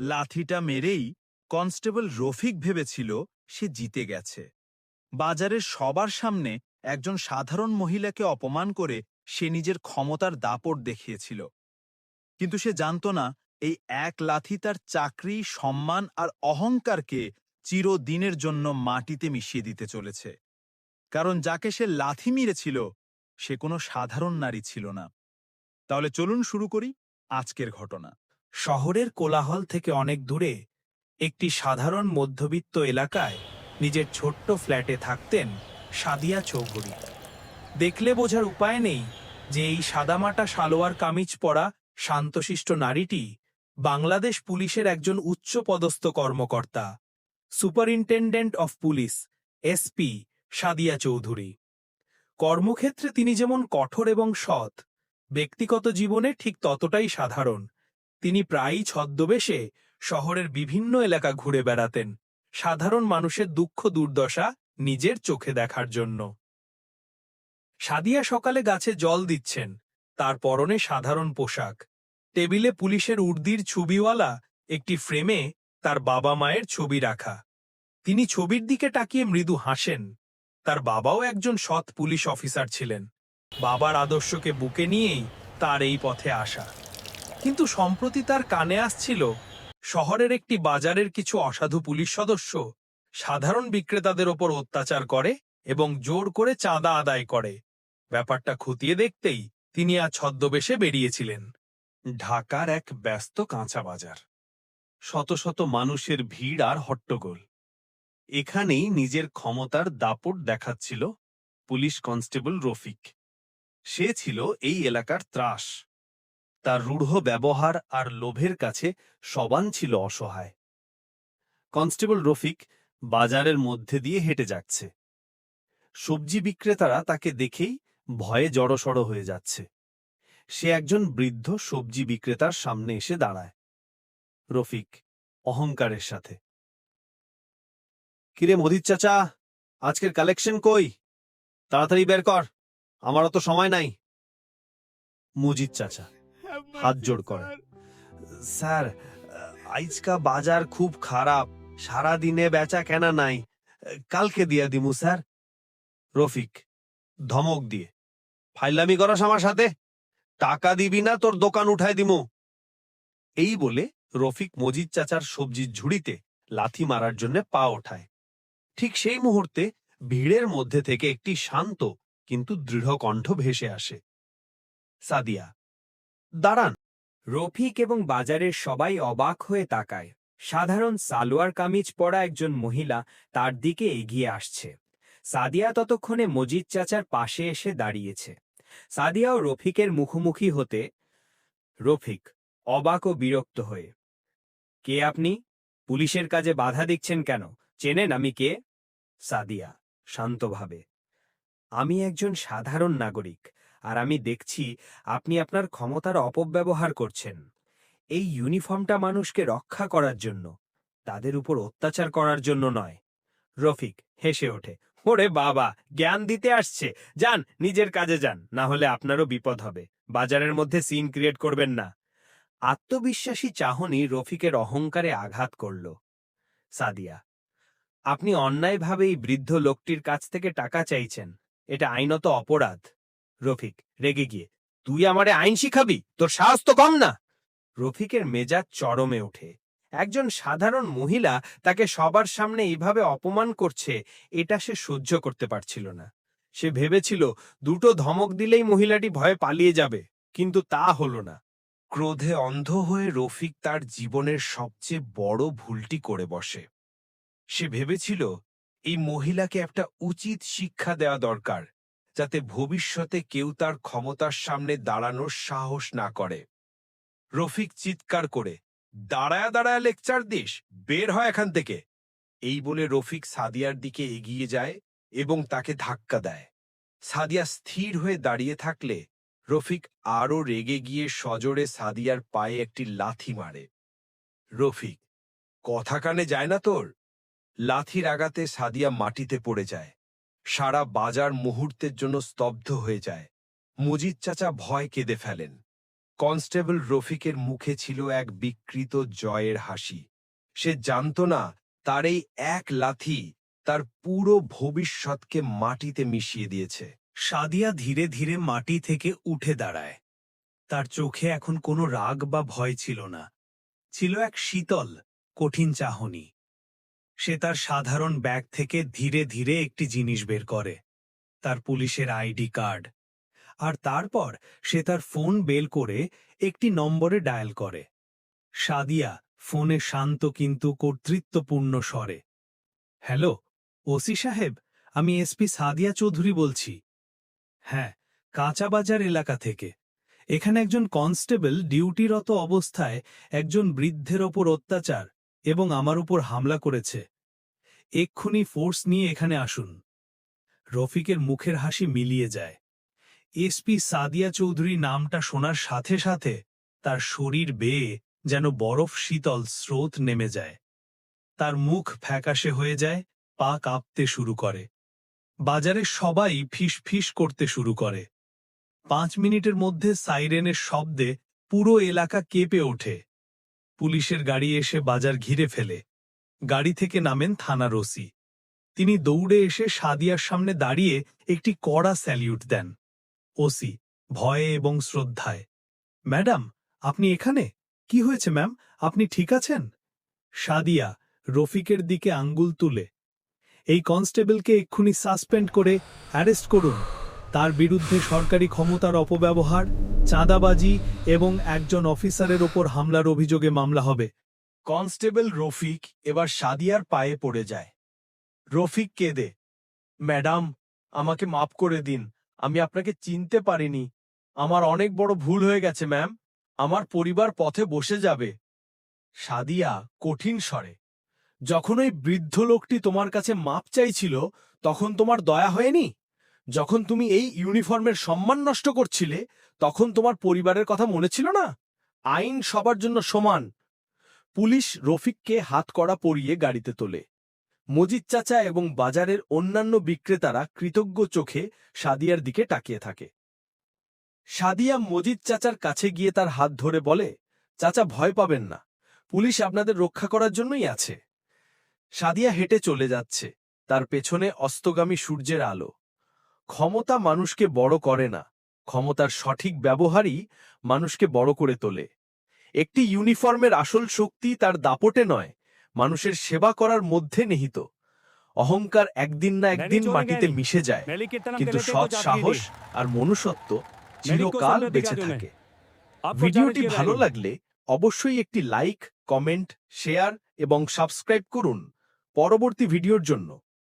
লাথিটা মেরেই কনস্টেবল রফিক ভেবেছিল সে জিতে গেছে। বাজারের সবার সামনে একজন সাধারণ মহিলাকে অপমান করে সে নিজের ক্ষমতার দাপট দেখিয়েছিল। কিন্তু সে জানত না এই এক লাথি তার চাকরি, সম্মান আর অহংকারকে চিরদিনের জন্য মাটিতে মিশিয়ে দিতে চলেছে। কারণ যাকে সে লাথি মেরেছিল, সে কোনো সাধারণ নারী ছিল না। তাহলে চলুন শুরু করি আজকের ঘটনা। শহরের কোলাহল থেকে অনেক দূরে, একটি সাধারণ মধ্যবিত্ত এলাকায় নিজের ছোট্ট ফ্ল্যাটে থাকতেন সাদিয়া চৌধুরী। দেখলে বোঝার উপায় নেই যে এই সাদামাটা সালোয়ার কামিজ পরা শান্তশিষ্ট নারীটি বাংলাদেশ পুলিশের একজন উচ্চপদস্থ কর্মকর্তা, superintendent of police SP Sadia Chowdhury. কর্মক্ষেত্রে তিনি যেমন কঠোর এবং সৎ, ব্যক্তিগত জীবনে ঠিক ততটাই সাধারণ তিনি প্রায়ই ছদ্মবেশে শহরের বিভিন্ন এলাকা ঘুরে বেড়াতেন, সাধারণ মানুষের দুঃখ দুর্দশা নিজের চোখে দেখার জন্য। সাদিয়া সকালে গাছে জল দিচ্ছেন, তার পরনে সাধারণ পোশাক। টেবিলে পুলিশের উর্দির ছবিওয়ালা একটি ফ্রেমে তার বাবা মায়ের ছবি রাখা। তিনি ছবির দিকে তাকিয়ে মৃদু হাসেন। তার বাবাও একজন সৎ পুলিশ অফিসার ছিলেন। বাবার আদর্শকে বুকে নিয়েই তার এই পথে আসা। কিন্তু সম্প্রতি তার কানে আসছিল, শহরের একটি বাজারের কিছু অসাধু পুলিশ সদস্য। সাধারণ বিক্রেতাদের ওপর অত্যাচার করে এবং জোর করে চাঁদা আদায় করে। ব্যাপারটা খতিয়ে দেখতেই তিনি আজ ছদ্মবেশে বেরিয়েছিলেন। ঢাকার এক ব্যস্ত কাঁচা বাজার। শত শত মানুষের ভিড় আর হট্টগোল। এখানেই নিজের ক্ষমতার দাপট দেখাচ্ছিল পুলিশ কনস্টেবল রফিক। সে ছিল এই এলাকার ত্রাস। তার রূঢ় ব্যবহার আর লোভের কাছে সবান ছিল অসহায়। কনস্টেবল রফিক বাজারের মধ্যে দিয়ে হেঁটে যাচ্ছে। সবজি বিক্রেতারা তাকে দেখেই ভয়ে জড়সড় হয়ে যাচ্ছে। সে একজন বৃদ্ধ সবজি বিক্রেতার সামনে এসে দাঁড়ায়। রফিক অহংকারের সাথে। কিরে মদির চাচা, আজকের কালেকশন কই? তাড়াতাড়ি বের কর আমার অত সময় নাই। মুজিদ চাচা হাত জোড় করে স্যার। আজকা বাজার খুব খারাপ। সারা দিনে বেচা কেনা নাই। কালকে দিয়া দিমু স্যার। রফিক ধমক দিয়ে। ফাইলামি করস আমার সাথে। টাকা দিবি না তোর দোকান উঠায় দিমু। এই বলে রফিক মজিদ চাচার সবজির ঝুড়িতে লাথি মারার জন্য পা ওঠায়। ঠিক সেই মুহূর্তে ভিড়ের মধ্যে থেকে একটি শান্ত কিন্তু দৃঢ় কণ্ঠ ভেসে আসে। সাদিয়া দাঁড়ান। রফিক এবং বাজারের সবাই অবাক হয়ে তাকায়। সাধারণ সালোয়ার কামিজ পরা একজন মহিলা তার দিকে এগিয়ে আসছে। সাদিয়া ততক্ষণে মজিদ চাচার পাশে এসে দাঁড়িয়েছে। সাদিয়া ও রফিকের মুখোমুখি হতে রফিক অবাক ও বিরক্ত হয়ে, কে আপনি? পুলিশের কাজে বাধা দিচ্ছেন কেন? চেনেন আমি কে? সাদিয়া শান্তভাবে, আমি একজন সাধারণ নাগরিক। আর আমি দেখছি আপনি আপনার ক্ষমতার অপব্যবহার করছেন। এই ইউনিফর্মটা মানুষকে রক্ষা করার জন্য, তাদের উপর অত্যাচার করার জন্য নয়। রফিক হেসে ওঠে, ওরে বাবা, জ্ঞান দিতে আসছে। যান, নিজের কাজে যান, না হলে আপনারও বিপদ হবে। বাজারের মধ্যে সিন ক্রিয়েট করবেন না। আত্মবিশ্বাসী চাহনি রফিকের অহংকারে আঘাত করল। সাদিয়া, আপনি অন্যায়ভাবে এই বৃদ্ধ লোকটির কাছ থেকে টাকা চাইছেন। এটা আইনত অপরাধ। রফিক, রেগে গিয়ে, তুই আমারে আইন শিখাবি? তোর সাহস তো কম না? রফিকের মেজাজ চরমে ওঠে। একজন সাধারণ মহিলা তাকে সবার সামনে এইভাবে অপমান করছে, এটা সে সহ্য করতে পারছিল না। সে ভেবেছিল, দুটো ধমক দিলেই মহিলাটি ভয়ে পালিয়ে যাবে। কিন্তু তা হলো না। ক্রোধে অন্ধ হয়ে রফিক তার জীবনের সবচেয়ে বড় ভুলটি করে বসে। সে ভেবেছিল, এই মহিলাকে একটা উচিত শিক্ষা দেওয়া দরকার। যাতে ভবিষ্যতে কেউ তার ক্ষমতার সামনে দাঁড়ানোর সাহস না করে। রফিক চিৎকার করে, দাঁড়ায়া দাঁড়ায়া, লেকচার দিস, বের হয় এখান থেকে। এই বলে রফিক সাদিয়ার দিকে এগিয়ে যায় এবং তাকে ধাক্কা দেয়। সাদিয়া স্থির হয়ে দাঁড়িয়ে থাকলে রফিক আরও রেগে গিয়ে সজোরে সাদিয়ার পায়ে একটি লাথি মারে। রফিক, কথা কানে যায় না তোর? লাথির আঘাতে সাদিয়া মাটিতে পড়ে যায়। সারা বাজার মুহূর্তের জন্য স্তব্ধ হয়ে যায়। মুজিদ চাচা ভয় কেঁদে ফেলেন। কনস্টেবল রফিকের মুখে ছিল এক বিকৃত জয়ের হাসি। সে জানত না তার এই এক লাথি তার পুরো ভবিষ্যৎকে মাটিতে মিশিয়ে দিয়েছে। সাদিয়া ধীরে ধীরে মাটি থেকে উঠে দাঁড়ায়। তার চোখে এখন কোনো রাগ বা ভয় ছিল না। ছিল এক শীতল, কঠিন চাহনি। সে তার সাধারণ ব্যাগ থেকে ধীরে ধীরে একটি জিনিস বের করে। তার পুলিশের আইডি কার্ড। আর তারপর সে তার ফোন বেল করে একটি নম্বরে ডায়াল করে। সাদিয়া ফোনে শান্ত কিন্তু কর্তৃত্বপূর্ণ স্বরে। হ্যালো, ওসি সাহেব, আমি এসপি সাদিয়া চৌধুরী বলছি। হ্যাঁ কাঁচাবাজার এলাকা থেকে। এখানে একজন কনস্টেবল ডিউটিরত অবস্থায় একজন বৃদ্ধের ওপর অত্যাচার। এবং আমার উপর হামলা করেছে। এক্ষুনি ফোর্স নিয়ে এখানে আসুন। রফিকের মুখের হাসি মিলিয়ে যায়। এসপি সাদিয়া চৌধুরী নামটা শোনার সাথে সাথে তার শরীর বেয়ে যেন বরফ শীতল স্রোত নেমে যায়। তার মুখ ফ্যাকাশে হয়ে যায়, পা কাঁপতে শুরু করে। বাজারে সবাই ফিস ফিস করতে শুরু করে। পাঁচ মিনিটের মধ্যে সাইরেনের শব্দে পুরো এলাকা কেঁপে ওঠে। পুলিশের গাড়ি এসে বাজার ঘিরে ফেলে। গাড়ি থেকে নামেন থানার ওসি। তিনি দৌড়ে এসে সাদিয়ার সামনে দাঁড়িয়ে একটি কড়া স্যালিউট দেন। ওসি, ভয়ে এবং শ্রদ্ধায়, ম্যাডাম, আপনি এখানে? কি হয়েছে, ম্যাম? আপনি ঠিক আছেন? সাদিয়া রফিকের দিকে আঙ্গুল তুলে, এই কনস্টেবলকে এক্ষুনি সাসপেন্ড করে অ্যারেস্ট করুন। তার বিরুদ্ধে সরকারি ক্ষমতার অপব্যবহার, চাঁদাবাজি এবং একজন অফিসারের ওপর হামলার অভিযোগে মামলা হবে। কনস্টেবল রফিক এবার সাদিয়ার পায়ে পড়ে যায়। রফিক কেঁদে, ম্যাডাম, আমাকে মাফ করে দিন, আমি আপনাকে চিনতে পারিনি। আমার অনেক বড় ভুল হয়ে গেছে, ম্যাম। আমার পরিবার পথে বসে যাবে। সাদিয়া কঠিন স্বরে, যখন ওই বৃদ্ধ লোকটি তোমার কাছে মাপ চাইছিল, তখন তোমার দয়া হয়নি? যখন তুমি এই ইউনিফর্মের সম্মান নষ্ট করছিলে, তখন তোমার পরিবারের কথা মনে ছিল না? আইন সবার জন্য সমান। পুলিশ রফিককে হাতকড়া পরিয়ে গাড়িতে তোলে। মজিদ চাচা এবং বাজারের অন্যান্য বিক্রেতারা কৃতজ্ঞ চোখে সাদিয়ার দিকে তাকিয়ে থাকে। সাদিয়া মজিদ চাচার কাছে গিয়ে তার হাত ধরে বলে, চাচা, ভয় পাবেন না। পুলিশ আপনাদের রক্ষা করার জন্যই আছে। সাদিয়া হেঁটে চলে যাচ্ছে। তার পেছনে অস্তগামী সূর্যের আলো। ক্ষমতা মানুষকে বড় করে না। ক্ষমতার সঠিক ব্যবহারই মানুষকে বড় করে তোলে। একটি ইউনিফর্মের আসল শক্তি তার দাপটে নয় মানুষের সেবা করার মধ্যে নিহিত। অহংকার একদিন না একদিন মাটিতে মিশে যায় কিন্তু সৎ সাহস আর মনুষ্যত্ব চিরকাল বেঁচে থাকে। ভিডিওটি ভালো লাগলে অবশ্যই একটি লাইক কমেন্ট শেয়ার এবং সাবস্ক্রাইব করুন। পরবর্তী ভিডিওর জন্য।